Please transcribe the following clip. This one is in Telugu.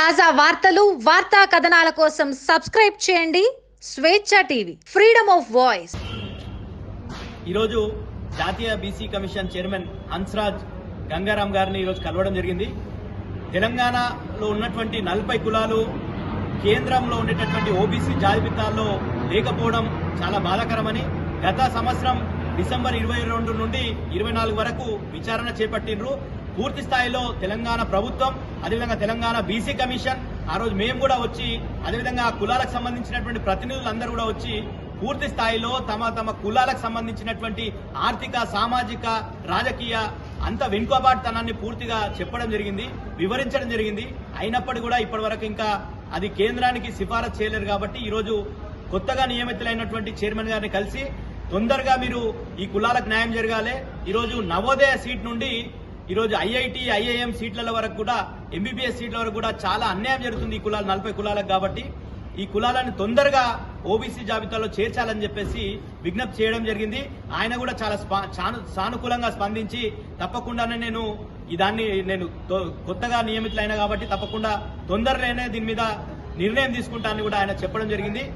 తాజా వార్తలు వార్తా కథనాల కోసం సబ్స్క్రైబ్ చేయండి. స్వేచ్ఛ టీవీ ఫ్రీడమ్ ఆఫ్ వాయిస్. ఈరోజు జాతీయ BC commission chairman Hansraj Gangaram గారిని ఈరోజు కలవడం జరిగింది. తెలంగాణలో ఉన్నటువంటి నలభై కులాలు కేంద్రంలో ఉండేటటువంటి ఓబీసీ జాబితాల్లో లేకపోవడం చాలా బాధాకరమని గత సంవత్సరం డిసెంబర్ ఇరవై రెండు నుండి ఇరవై నాలుగు వరకు విచారణ చేపట్టిండ్రు. పూర్తి స్థాయిలో తెలంగాణ ప్రభుత్వం అదేవిధంగా తెలంగాణ బీసీ కమిషన్ ఆ రోజు మేము కూడా వచ్చి అదేవిధంగా కులాలకు సంబంధించినటువంటి ప్రతినిధులందరూ కూడా వచ్చి పూర్తి స్థాయిలో తమ తమ కులాలకు సంబంధించినటువంటి ఆర్థిక సామాజిక రాజకీయ అంత వెనుకబాటుతనాన్ని పూర్తిగా చెప్పడం జరిగింది వివరించడం జరిగింది. అయినప్పటికీ కూడా ఇప్పటివరకు ఇంకా అది కేంద్రానికి సిఫారసు చేయలేరు కాబట్టి ఈరోజు కొత్తగా నియమితులైనటువంటి చైర్మన్ గారిని కలిసి తొందరగా మీరు ఈ కులాలకు న్యాయం జరగాలి. ఈరోజు నవోదయ సీట్ నుండి ఈరోజు ఐఐటి ఐఐఎం సీట్ల వరకు కూడా ఎంబీబీఎస్ సీట్ల వరకు కూడా చాలా అన్యాయం జరుగుతుంది ఈ కులాలు నలభై కులాలకు కాబట్టి. ఈ కులాలను తొందరగా ఓబీసీ జాబితాలో చేర్చాలని చెప్పేసి విజ్ఞప్తి చేయడం జరిగింది. ఆయన కూడా చాలా స్పా- చాను- సానుకూలంగా స్పందించి తప్పకుండానే నేను దాన్ని నేను కొత్తగా నియమితులైన కాబట్టి తప్పకుండా తొందరలోనే దీని మీద నిర్ణయం తీసుకుంటానని కూడా ఆయన చెప్పడం జరిగింది.